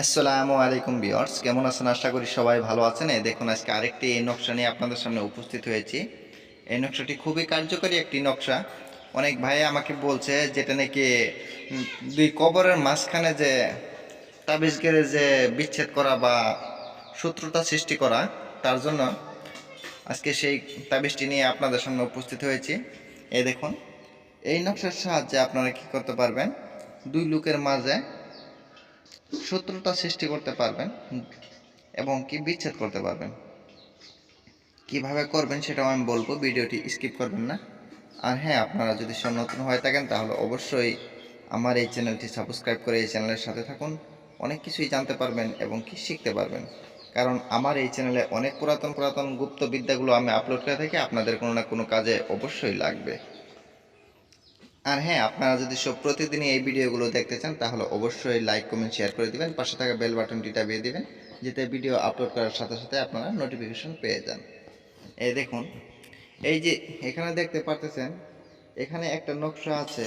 আসসালামু আলাইকুম বিয়ার্স কেমন আছেন? আশা করি সবাই ভালো আছেন। দেখুন, আজকে আরেকটি এই নকশা নিয়ে আপনাদের সামনে উপস্থিত হয়েছি। এই নকশাটি খুবই কার্যকরী একটি নকশা। অনেক ভাই আমাকে বলছে যেটা নাকি দুই কবরের মাঝখানে যে তাবিজ গেড়ে যে বিচ্ছেদ করা বা শত্রুতা সৃষ্টি করা, তার জন্য আজকে সেই তাবিজটি নিয়ে আপনাদের সামনে উপস্থিত হয়েছি। এই দেখুন, এই নকশার সাহায্যে আপনারা কি করতে পারবেন? দুই লোকের মাঝে শত্রুতা সৃষ্টি করতে পারবেন এবং কি বিচ্ছেদ করতে পারবেন। কীভাবে করবেন সেটাও আমি বলব, ভিডিওটি স্কিপ করবেন না। আর হ্যাঁ আপনারা যদি সব নতুন হয়ে থাকেন, তাহলে অবশ্যই আমার এই চ্যানেলটি সাবস্ক্রাইব করে এই চ্যানেলের সাথে থাকুন। অনেক কিছুই জানতে পারবেন এবং কি শিখতে পারবেন। কারণ আমার এই চ্যানেলে অনেক পুরাতন পুরাতন গুপ্ত বিদ্যাগুলো আমি আপলোড করে থাকি, আপনাদের কোনো না কোনো কাজে অবশ্যই লাগবে। আর হ্যাঁ আপনারা যদি সব প্রতিদিনই এই ভিডিওগুলো দেখতে চান, তাহলে অবশ্যই লাইক কমেন্ট শেয়ার করে দিবেন। পাশে থাকা বেল বাটনটি দাবিয়ে দিবেন, যাতে ভিডিও আপলোড করার সাথে সাথে আপনারা নোটিফিকেশন পেয়ে যান। এই দেখুন, এই যে এখানে দেখতে পারতেছেন, এখানে একটা নকশা আছে,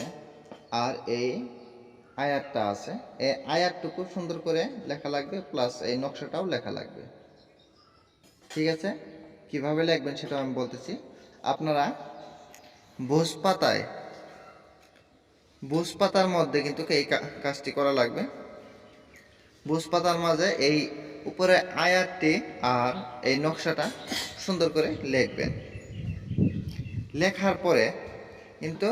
আর এই আয়াতটা আছে। এই আয়াতটুকু সুন্দর করে লেখা লাগবে প্লাস এই নকশাটাও লেখা লাগবে। ঠিক আছে? কীভাবে লিখবেন সেটা আমি বলতেছি। আপনারা ভোজ পাতায় বুস পাতার মধ্যে কিন্তু এই কাজটি করা লাগবে। বুস পাতার মাঝে এই উপরে আয়াতটি আর এই নকশাটা সুন্দর করে লিখবেন। লেখার পরে কিন্তু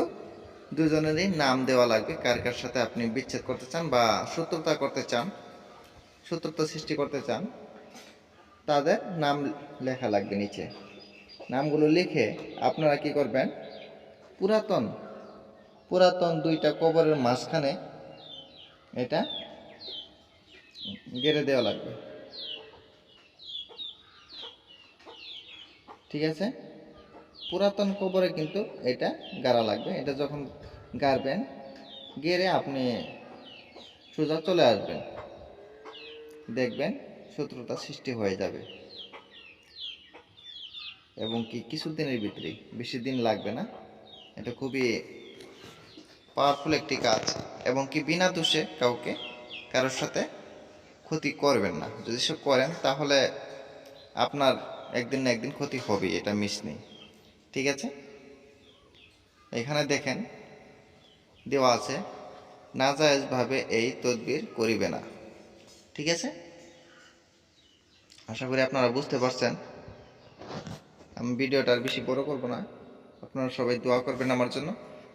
দুজনেরই নাম দেওয়া লাগবে, কার কার সাথে আপনি বিচ্ছেদ করতে চান বা শত্রুতা করতে চান, শত্রুতা সৃষ্টি করতে চান, তাদের নাম লেখা লাগবে নিচে। নামগুলো লিখে আপনারা কি করবেন? পুরাতন পুরাতন দুইটা কবরের মাঝখানে এটা গেড়ে দেওয়া লাগবে। ঠিক আছে? পুরাতন কবরে কিন্তু এটা গাড়া লাগবে। এটা যখন গাড়বেন, গেড়ে আপনি সোজা চলে আসবেন। দেখবেন শত্রুতা সৃষ্টি হয়ে যাবে। এবং কি, কিছুদিনের ভিতরেই। বেশি দিন লাগবে না। এটা খুবই পাওয়ারফুল একটি কাজ এবং কি বিনা দোষে কাউকে কারোর সাথে ক্ষতি করবেন না। যদি সে করেন, তাহলে আপনার একদিন না একদিন ক্ষতি হবেই, এটা মিস নেই। ঠিক আছে? এখানে দেখেন, দেওয়া আছে, নাজায়েজভাবে এই তদবির করিবে না। ঠিক আছে? আশা করি আপনারা বুঝতে পারছেন। আমি ভিডিওটা আর বেশি বড় করব না। আপনারা সবাই দোয়া করবেন আমার জন্য।